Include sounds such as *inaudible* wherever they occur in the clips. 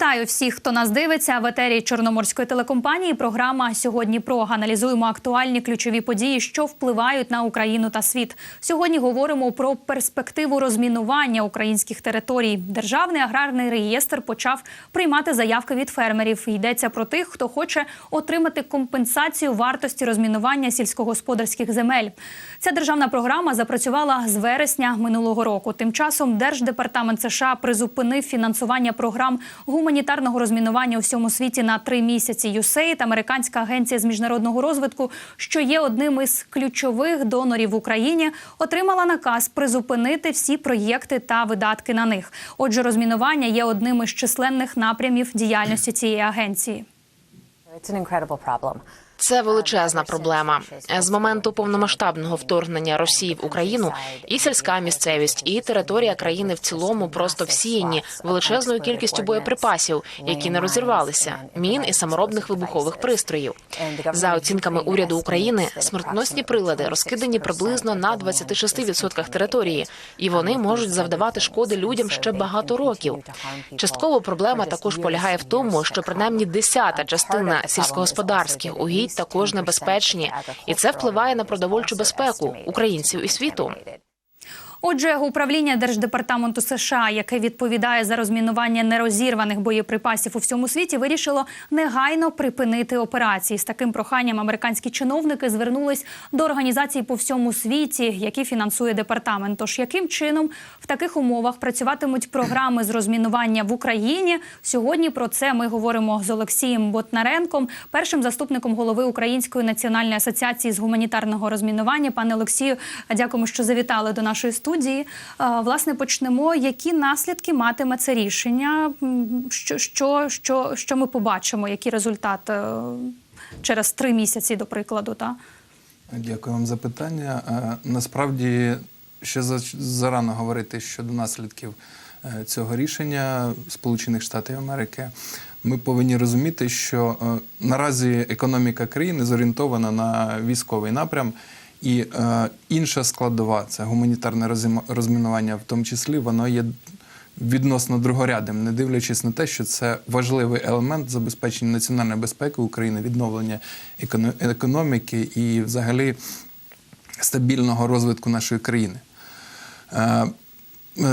Вітаю всіх, хто нас дивиться в етері Чорноморської телекомпанії. Програма сьогодні про аналізуємо актуальні ключові події, що впливають на Україну та світ. Сьогодні говоримо про перспективу розмінування українських територій. Державний аграрний реєстр почав приймати заявки від фермерів. Йдеться про тих, хто хоче отримати компенсацію вартості розмінування сільськогосподарських земель. Ця державна програма запрацювала з вересня минулого року. Тим часом Держдепартамент США призупинив фінансування програм гуманітарного розмінування у всьому світі на три місяці. USAID, американська агенція з міжнародного розвитку, що є одним із ключових донорів в Україні, отримала наказ призупинити всі проєкти та видатки на них. Отже, розмінування є одним із численних напрямів діяльності цієї агенції. It's an incredible problem. Це величезна проблема. З моменту повномасштабного вторгнення Росії в Україну і сільська місцевість, і територія країни в цілому просто всіяні величезною кількістю боєприпасів, які не розірвалися, мін і саморобних вибухових пристроїв. За оцінками уряду України, смертоносні прилади розкидані приблизно на 26% території, і вони можуть завдавати шкоди людям ще багато років. Частково проблема також полягає в тому, що принаймні десята частина сільськогосподарських угідь також небезпечні, і це впливає на продовольчу безпеку українців і світу. Отже, управління Держдепартаменту США, яке відповідає за розмінування нерозірваних боєприпасів у всьому світі, вирішило негайно припинити операції. З таким проханням американські чиновники звернулись до організацій по всьому світі, які фінансує департамент. Тож яким чином в таких умовах працюватимуть програми з розмінування в Україні? Сьогодні про це ми говоримо з Олексієм Ботнаренком, першим заступником голови Української національної асоціації з гуманітарного розмінування. Пане Олексію, дякуємо, що завітали до нашої студії студії. Власне, почнемо. Які наслідки матиме це рішення? Що, що, що, що ми побачимо? Які результати через три місяці, до прикладу? Та? Дякую вам за питання. Насправді ще зарано говорити щодо наслідків цього рішення Сполучених Штатів Америки. Ми повинні розуміти, що наразі економіка країни зорієнтована на військовий напрям. І е, інша складова це гуманітарне розмінування, в тому числі воно є відносно другорядним, не дивлячись на те, що це важливий елемент забезпечення національної безпеки України, відновлення економіки і, взагалі, стабільного розвитку нашої країни. Е,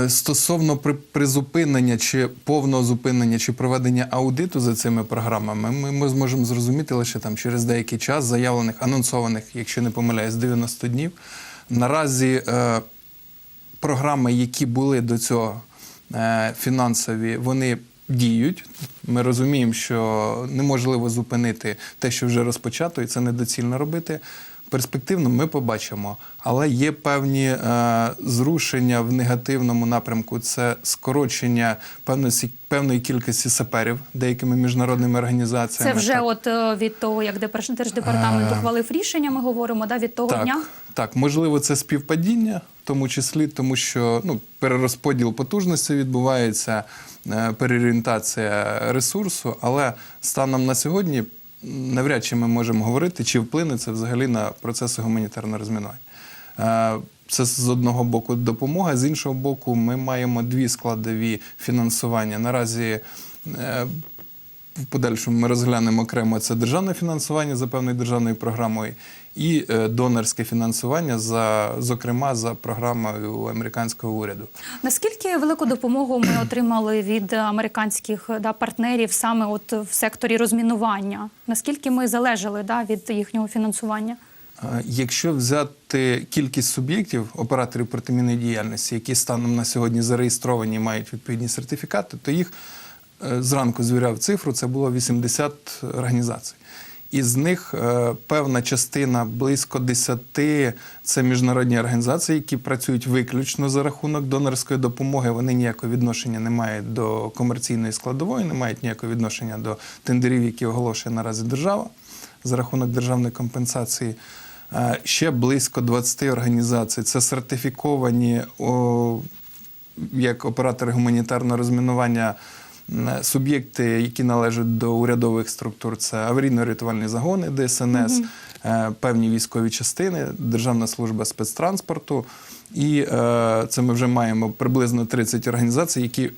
Стосовно призупинення чи повного зупинення чи проведення аудиту за цими програмами, ми, ми зможемо зрозуміти лише там через деякий час заявлених, анонсованих, якщо не помиляюсь, 90 днів. Наразі е, програми, які були до цього е, фінансові, вони діють. Ми розуміємо, що неможливо зупинити те, що вже розпочато, і це недоцільно робити. Перспективно ми побачимо, але є певні е, зрушення в негативному напрямку. Це скорочення певної певної кількості саперів деякими міжнародними організаціями. Це вже так. от е, від того, як Держдепартамент ухвалив рішення. Ми говоримо да від того так, дня. Так, можливо, це співпадіння, в тому числі, тому що ну перерозподіл потужності відбувається, е, переорієнтація ресурсу, але станом на сьогодні навряд чи ми можемо говорити, чи вплине це взагалі на процеси гуманітарного розмінування. Це з одного боку допомога, з іншого боку, ми маємо дві складові фінансування. Наразі е, в подальшому ми розглянемо окремо це державне фінансування за певною державною програмою і е, донорське фінансування за зокрема за програмою американського уряду. Наскільки велику допомогу ми отримали від американських да, партнерів саме от в секторі розмінування? Наскільки ми залежали да, від їхнього фінансування? Якщо взяти кількість суб'єктів, операторів протимінної діяльності, які станом на сьогодні зареєстровані і мають відповідні сертифікати, то їх е, зранку звіряв цифру, це було 80 організацій. Із них е, певна частина близько 10 – це міжнародні організації, які працюють виключно за рахунок донорської допомоги. Вони ніякого відношення не мають до комерційної складової, не мають ніякого відношення до тендерів, які оголошує наразі держава за рахунок державної компенсації. Е, ще близько 20 організацій. Це сертифіковані як оператори гуманітарного розмінування. Суб'єкти, які належать до урядових структур, це аварійно-рятувальні загони, ДСНС, угу. певні військові частини, Державна служба спецтранспорту. І е, це ми вже маємо приблизно 30 організацій, які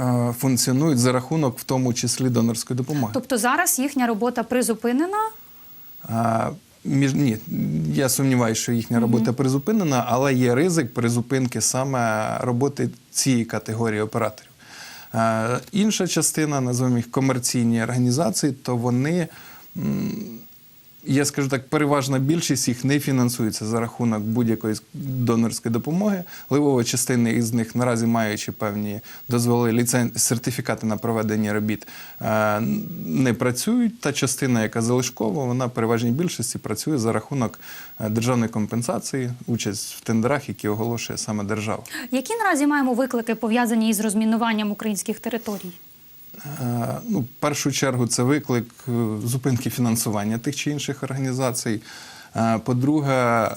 е, функціонують за рахунок, в тому числі донорської допомоги. Тобто зараз їхня робота призупинена. А, між ні, я сумніваюся, що їхня робота призупинена, але є ризик призупинки саме роботи цієї категорії операторів. Е, інша частина, називаємо їх комерційні організації, то вони. Я скажу так, переважна більшість їх не фінансується за рахунок будь-якої донорської допомоги. Ливова частина із них наразі маючи певні дозволи ліцен... сертифікати на проведення робіт, е, не працюють. Та частина, яка залишкова, вона переважній більшості працює за рахунок е, державної компенсації, участь в тендерах, які оголошує саме держава. Які наразі маємо виклики пов'язані із розмінуванням українських територій? Е, Ну, в першу чергу, це виклик е, зупинки фінансування тих чи інших організацій. Е, По-друге,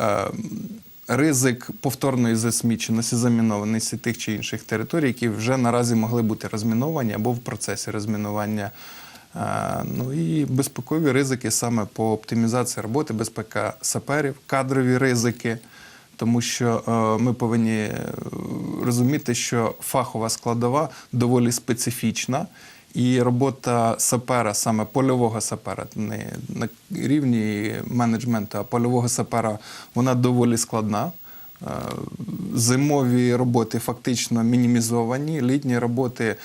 ризик повторної засміченості, замінованості тих чи інших територій, які вже наразі могли бути розміновані або в процесі розмінування. Ну і безпекові ризики саме по оптимізації роботи, безпека саперів, кадрові ризики. Тому що е, ми повинні е, розуміти, що фахова складова доволі специфічна, і робота сапера, саме польового сапера, не на рівні менеджменту, а польового сапера, вона доволі складна. Е, Зимові роботи фактично мінімізовані, літні роботи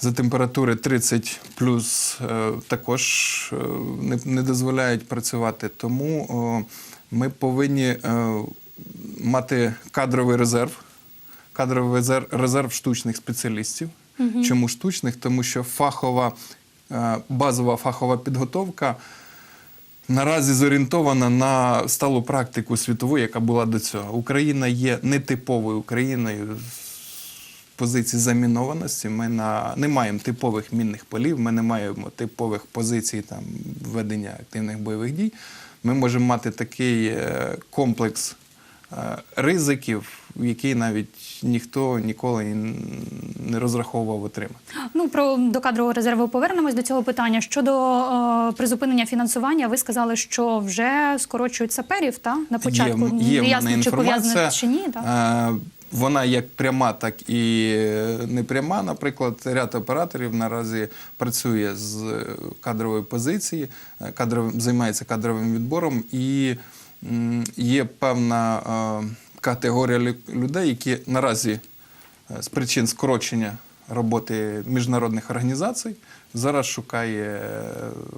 за температури 30 плюс також не, дозволяють працювати. Тому ми повинні мати кадровий резерв, кадровий резерв, резерв штучних спеціалістів. Чому штучних? Тому що фахова, е, базова фахова підготовка наразі зорієнтована на сталу практику світову, яка була до цього. Україна є нетиповою Україною позиції замінованості. Ми на, не маємо типових мінних полів, ми не маємо типових позицій там, ведення активних бойових дій. Ми можемо мати такий е, комплекс ризиків, який навіть ніхто ніколи не розраховував отримати. Ну про до кадрового резерву повернемось до цього питання. Щодо е, призупинення фінансування, ви сказали, що вже скорочують саперів та на початку Є, є ясно, чи пов'язано чи ні. Так? Е, Вона як пряма, так і непряма. Наприклад, ряд операторів наразі працює з кадрової позиції, е, кадровим займається кадровим відбором, і є певна е, категорія людей, які наразі е, з причин скорочення роботи міжнародних організацій зараз шукає е,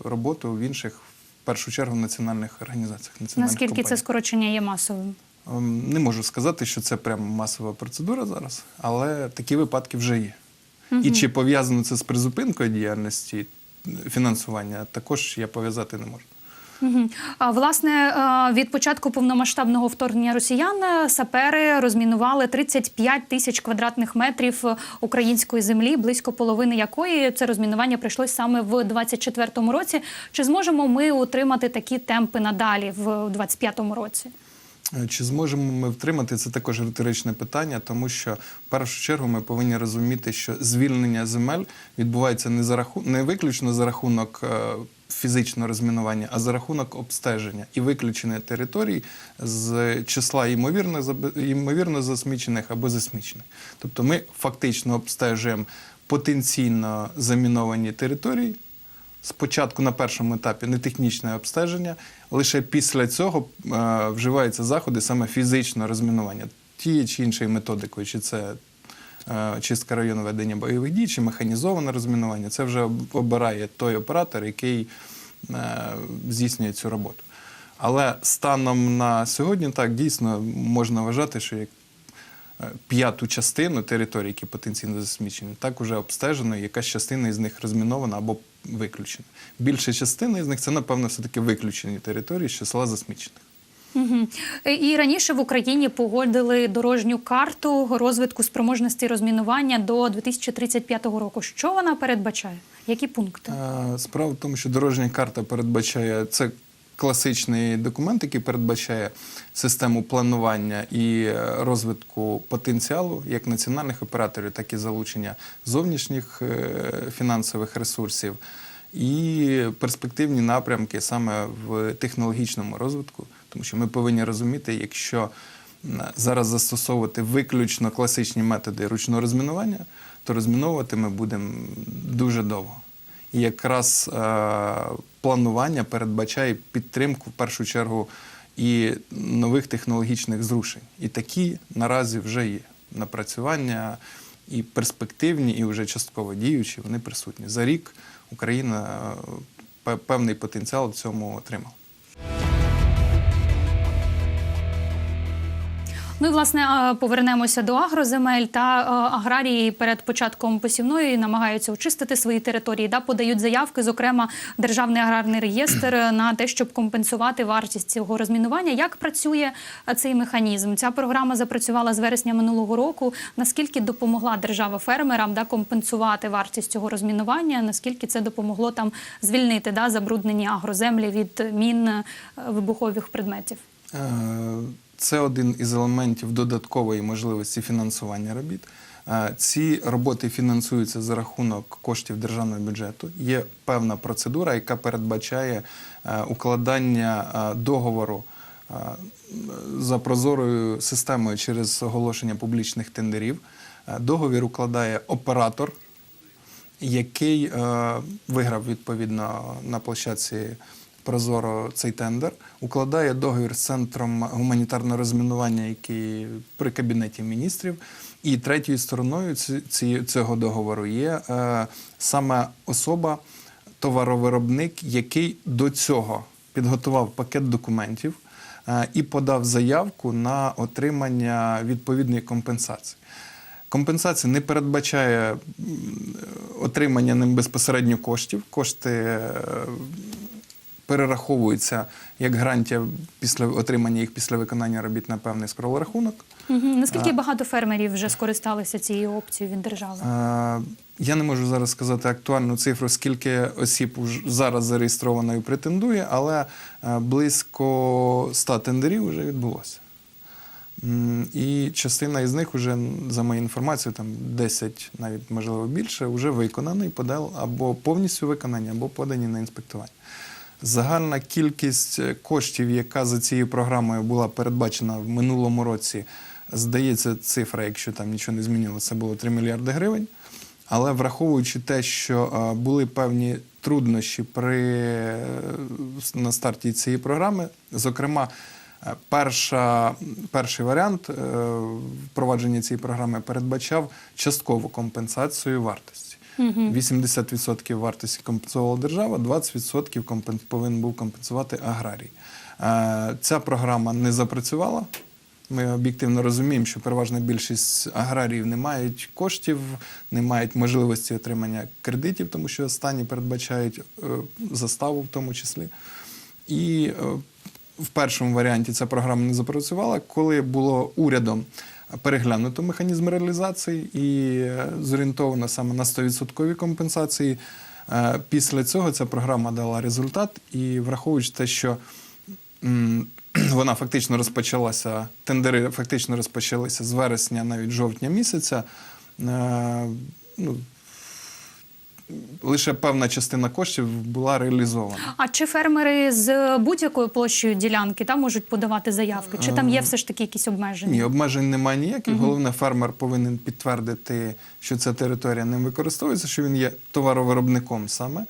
роботу в інших, в першу чергу, національних організаціях. Національних Наскільки це скорочення є масовим? Ем, Не можу сказати, що це прямо масова процедура зараз, але такі випадки вже є. І чи пов'язано це з призупинкою діяльності фінансування, також я пов'язати не можу. А власне від початку повномасштабного вторгнення росіян е, сапери розмінували 35 тисяч квадратних метрів е, української землі, близько половини якої це розмінування прийшлось саме в 24-му році. Чи зможемо ми утримати такі темпи надалі в 25-му році? Е, Чи зможемо ми втримати це також риторичне питання, тому що в першу чергу ми повинні розуміти, що звільнення земель відбувається не за раху... не виключно за рахунок фізичного розмінування, а за рахунок обстеження і виключення територій з числа ймовірно, ймовірно засмічених або засмічених. Тобто ми фактично обстежуємо потенційно заміновані території. Спочатку на першому етапі нетехнічне обстеження, лише після цього е, вживаються заходи саме фізичного розмінування тієї чи іншої методикою, чи це чистка району ведення бойових дій, чи механізоване розмінування. Це вже обирає той оператор, який е, здійснює цю роботу. Але станом на сьогодні так дійсно можна вважати, що як е, п'яту частину територій, які потенційно засмічені, так уже обстежено, якась частина із них розмінована або виключена. Більша частина із них це, напевно, все-таки виключені території з числа засмічених. Е, І раніше в Україні погодили дорожню карту розвитку спроможності розмінування до 2035 року. Що вона передбачає? Які пункти? Е, Справа в тому, що дорожня карта передбачає це класичний документ, який передбачає систему планування і е, розвитку потенціалу як національних операторів, так і залучення зовнішніх фінансових ресурсів. І перспективні напрямки саме в технологічному розвитку, тому що ми повинні розуміти, якщо зараз застосовувати виключно класичні методи ручного розмінування, то розміновувати ми будемо дуже довго. І якраз е, планування передбачає підтримку в першу чергу і нових технологічних зрушень. І такі наразі вже є. Напрацювання і перспективні, і вже частково діючі, вони присутні. За рік Україна е, певний потенціал в цьому отримала. Ну і власне повернемося до агроземель та аграрії перед початком посівної намагаються очистити свої території. Да, подають заявки, зокрема Державний аграрний реєстр на те, щоб компенсувати вартість цього розмінування. Як працює цей механізм? Ця програма запрацювала з вересня минулого року. Наскільки допомогла держава фермерам да, компенсувати вартість цього розмінування? Наскільки це допомогло там звільнити да, забруднені агроземлі від мін е, вибухових предметів? Це один із елементів додаткової можливості фінансування робіт. Е, Ці роботи фінансуються за рахунок коштів державного бюджету. Є певна процедура, яка передбачає е, укладання е, договору за прозорою системою через оголошення публічних тендерів. Договір укладає оператор який виграв відповідно на площадці Прозоро цей тендер, укладає договір з центром гуманітарного розмінування, який при кабінеті міністрів. І третьою стороною цього договору є е, саме особа, товаровиробник, який до цього підготував пакет документів е, і подав заявку на отримання відповідної компенсації. Компенсація не передбачає отримання ним безпосередньо коштів. Кошти е, перераховуються як грантія після отримання їх після виконання робіт на певний скролрахунок. Мгм. Наскільки багато фермерів вже скористалися цією опцією від держави? Я не можу зараз сказати актуальну цифру, скільки осіб зараз зареєстровано і претендує, але е, близько 100 тендерів вже відбулося. І частина із них вже, за моєю інформацією, там 10, навіть можливо більше, вже виконані, подал або повністю виконані, або подані на інспектування. Загальна кількість е, коштів, яка за цією програмою була передбачена в минулому році, здається, цифра, якщо там нічого не змінилося, це було 3 мільярди гривень. Але враховуючи те, що е, були певні труднощі при, е, на старті цієї програми, зокрема, перша, перший варіант впровадження цієї програми передбачав часткову компенсацію вартості. 80% вартості компенсувала держава, 20% компен- повинен був компенсувати аграрій. Е, Ця програма не запрацювала. Ми об'єктивно розуміємо, що переважна більшість аграріїв не мають коштів, не мають можливості отримання кредитів, тому що останні передбачають е, заставу в тому числі. І е, в першому варіанті ця програма не запрацювала, коли було урядом переглянуто механізм реалізації і е, зорієнтовано саме на 100% компенсації. Е, Після цього ця програма дала результат, і враховуючи те, що *clears throat* вона фактично розпочалася, тендери фактично розпочалися з вересня, навіть жовтня місяця. е, Ну, лише певна частина коштів була реалізована. А чи фермери з будь-якою площею ділянки там можуть подавати заявки? Чи там є все ж таки якісь обмеження? Ні, обмежень немає ніяких. Головне, фермер повинен підтвердити, що ця територія ним використовується, що він є товаровиробником саме.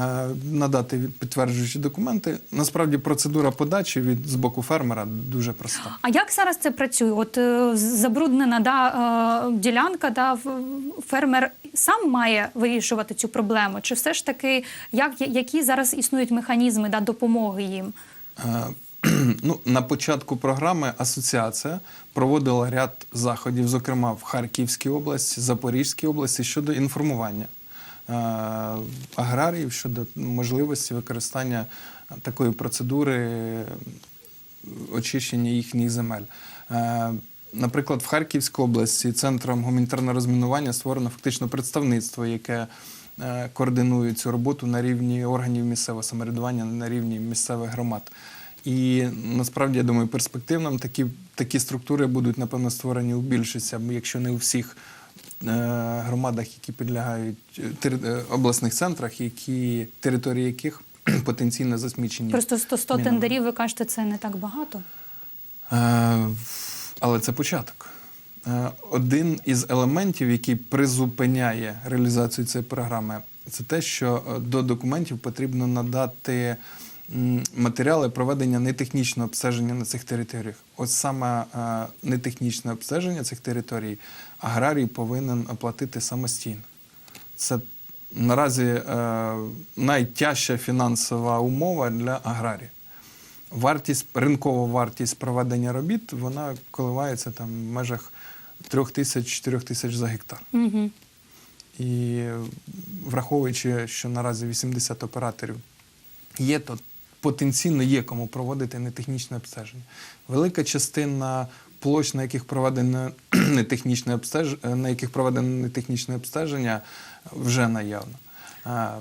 Е, Надати підтверджуючі документи. Насправді процедура подачі від з боку фермера дуже проста. А як зараз це працює? От е, забруднена да, е, ділянка, да, фермер сам має вирішувати цю проблему? Чи все ж таки, як, які зараз існують механізми да, допомоги їм? *clears throat* Ну, на початку програми асоціація проводила ряд заходів, зокрема в Харківській області, Запорізькій області, щодо інформування аграріїв щодо можливості використання такої процедури очищення їхніх земель. Е, Наприклад, в Харківській області центром гуманітарного розмінування створено фактично представництво, яке е, координує цю роботу на рівні органів місцевого самоврядування, на рівні місцевих громад. І насправді я думаю, перспективно такі, такі структури будуть напевно створені у більшості, якщо не у всіх е, громадах, які підлягають е, е, обласних центрах, які території яких *clears throat* потенційно засмічені. Просто 100, 100 тендерів, ви кажете, це не так багато. Е, Але це початок. Е, Один із елементів, який призупиняє реалізацію цієї програми, це те, що е, до документів потрібно надати матеріали проведення нетехнічного обстеження на цих територіях. От саме е, нетехнічне обстеження цих територій аграрій повинен оплатити самостійно. Це наразі е, найтяжча фінансова умова для аграрія. Вартість, ринкова вартість проведення робіт вона коливається там в межах 3 тисяч 4 тисяч за гектар. Угу. І враховуючи, що наразі 80 операторів є, то потенційно є кому проводити нетехнічне обстеження. Велика частина площ, на яких проведено *clears throat* нетехнічне обстеження, на яких проведено нетехнічне обстеження, вже наявно.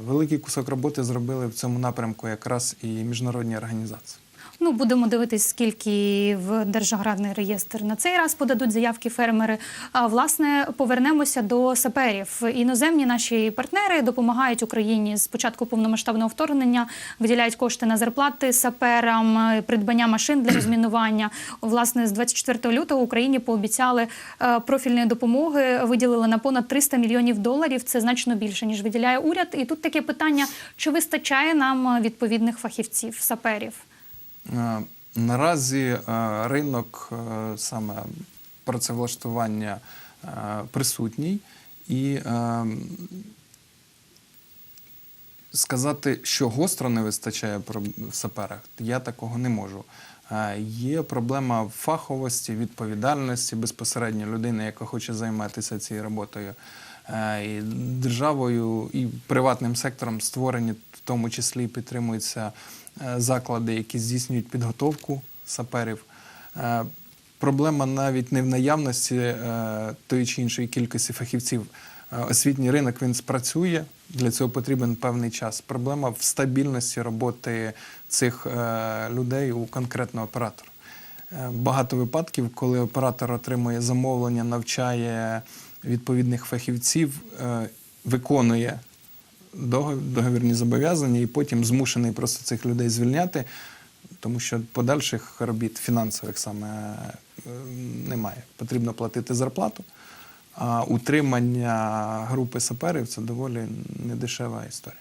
Великий кусок роботи зробили в цьому напрямку якраз і міжнародні організації. Ну, будемо дивитись, скільки в Держаграрний реєстр на цей раз подадуть заявки фермери. А власне повернемося до саперів. Іноземні наші партнери допомагають Україні з початку повномасштабного вторгнення, виділяють кошти на зарплати саперам, придбання машин для розмінування. Власне, з 24 лютого Україні пообіцяли е, профільної допомоги, виділили на понад 300 мільйонів доларів. Це значно більше ніж виділяє уряд. І тут таке питання: чи вистачає нам відповідних фахівців, саперів? Е, Наразі е, ринок е, саме працевлаштування присутній і сказати, що гостро не вистачає в саперах, я такого не можу. Є проблема фаховості, відповідальності безпосередньо людини, яка хоче займатися цією роботою. І державою і приватним сектором створені в тому числі підтримуються заклади, які здійснюють підготовку саперів. Е, Проблема навіть не в наявності е, тої чи іншої кількості фахівців. Е, Освітній ринок він спрацює, для цього потрібен певний час. Проблема в стабільності роботи цих е, людей у конкретного оператора. Е, Багато випадків, коли оператор отримує замовлення, навчає відповідних фахівців, е, виконує договірні зобов'язання і потім змушений просто цих людей звільняти, тому що подальших робіт фінансових саме е, немає. Потрібно платити зарплату. А утримання групи саперів це доволі недешева історія.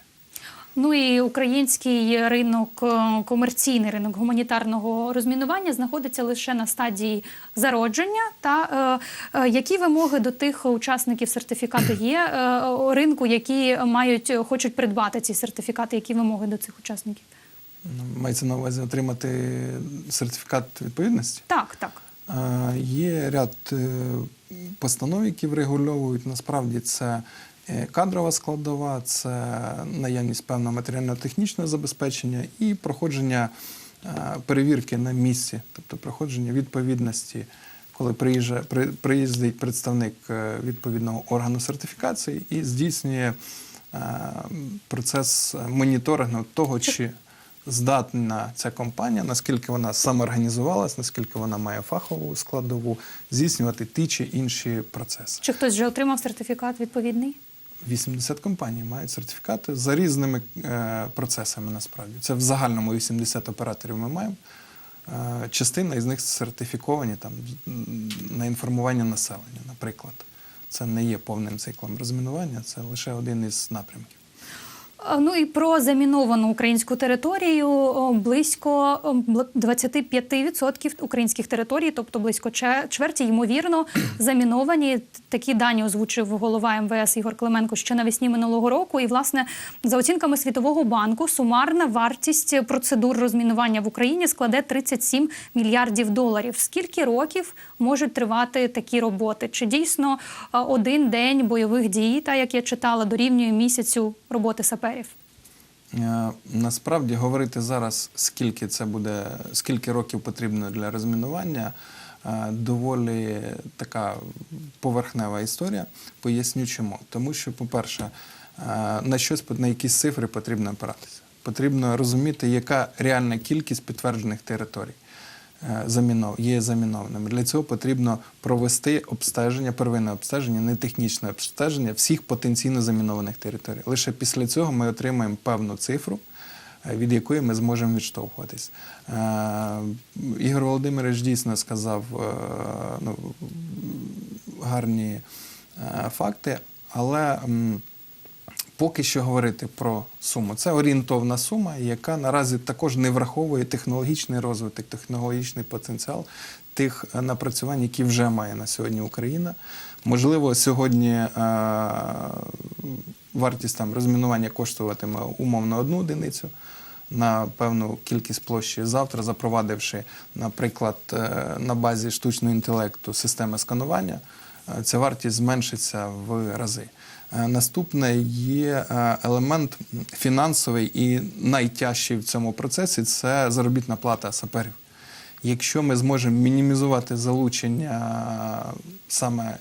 Ну і український ринок, е, комерційний ринок гуманітарного розмінування знаходиться лише на стадії зародження. Та е, е, які вимоги до тих учасників сертифікату є е, ринку, які мають хочуть придбати ці сертифікати? Які вимоги до цих учасників? Ну, Мається на увазі отримати сертифікат відповідності. Так, так. Е, Є ряд постанов, які врегульовують. Насправді це кадрова складова, це наявність певного матеріально-технічного забезпечення і проходження е, перевірки на місці, тобто проходження відповідності. Коли приїжджає, при- приїздить представник е, відповідного органу сертифікації і здійснює е, процес моніторингу того, чи здатна ця компанія, наскільки вона самоорганізувалась, наскільки вона має фахову складову, здійснювати ті чи інші процеси. Чи хтось вже отримав сертифікат відповідний? 80 компаній мають сертифікати за різними е, процесами. Насправді це в загальному 80 операторів ми маємо. Е, частина із них сертифіковані там на інформування населення, наприклад. Це не є повним циклом розмінування, це лише один із напрямків. Ну і про заміновану українську територію близько о, бл- 25% українських територій, тобто близько чверті, ймовірно, *clears throat* заміновані. Такі дані озвучив голова МВС Ігор Клименко ще навесні минулого року. І, власне, за оцінками Світового банку, сумарна вартість процедур розмінування в Україні складе 37 мільярдів доларів. Скільки років можуть тривати такі роботи? Чи дійсно один день бойових дій, та як я читала, дорівнює місяцю роботи саперів? Е, Насправді говорити зараз, скільки це буде, скільки років потрібно для розмінування, е, доволі така поверхнева історія. Поясню чому. Тому що, по-перше, е, на щось на якісь цифри потрібно опиратися. Потрібно розуміти, яка реальна кількість підтверджених територій замінов, є замінованими. Для цього потрібно провести обстеження, первинне обстеження, не технічне обстеження всіх потенційно замінованих територій. Лише після цього ми отримаємо певну цифру, е, від якої ми зможемо відштовхуватись. Е, Ігор Володимирович дійсно сказав е, ну, гарні е, факти, але поки що говорити про суму. Це орієнтовна сума, яка наразі також не враховує технологічний розвиток, технологічний потенціал тих е, напрацювань, які вже має на сьогодні Україна. Можливо, сьогодні е, вартість там розмінування коштуватиме умовно одну одиницю на певну кількість площі. Завтра, запровадивши, наприклад, е, на базі штучного інтелекту системи сканування, ця вартість зменшиться в рази. Е, Наступне є е, елемент фінансовий і найтяжчий в цьому процесі це заробітна плата саперів. Якщо ми зможемо мінімізувати залучення саме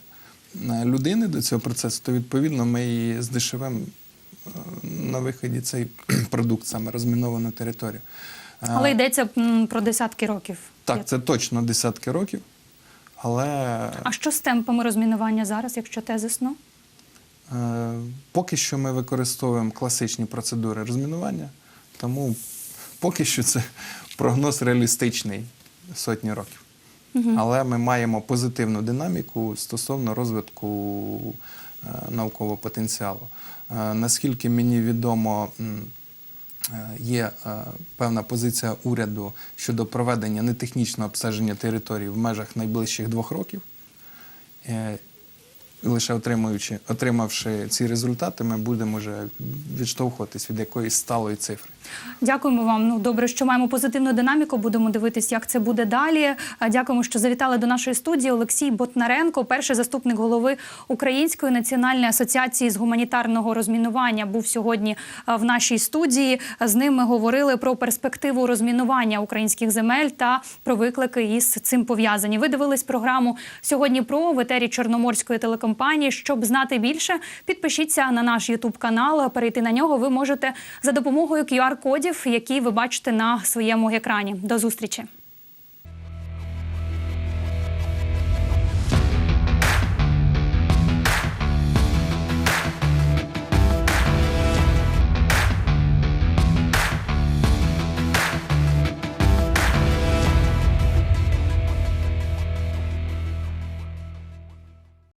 е, людини до цього процесу, то відповідно ми і здешевимо на виході цей *clears throat* продукт, саме розміновану територію. Але йдеться про десятки років. Так, це точно десятки років, але А що з темпами розмінування зараз, якщо тезисно? Е, Поки що ми використовуємо класичні процедури розмінування, тому поки що це прогноз реалістичний сотні років. Але ми маємо позитивну динаміку стосовно розвитку е, наукового потенціалу. Е, Наскільки мені відомо, є певна позиція уряду щодо проведення нетехнічного обстеження території в межах найближчих двох років. Лише отримуючи, отримавши ці результати, ми будемо вже відштовхуватись від якоїсь сталої цифри. Дякуємо вам. Ну добре, що маємо позитивну динаміку. Будемо дивитись, як це буде далі. Дякуємо, що завітали до нашої студії. Олексій Ботнаренко, перший заступник голови Української національної асоціації з гуманітарного розмінування, був сьогодні в нашій студії. З ним ми говорили про перспективу розмінування українських земель та про виклики із цим пов'язані. Ви дивились програму сьогодні про в етері Чорноморської телекомпанії. Щоб знати більше, підпишіться на наш Ютуб канал. Перейти на нього ви можете за допомогою QR-кодів, які ви бачите на своєму екрані. До зустрічі.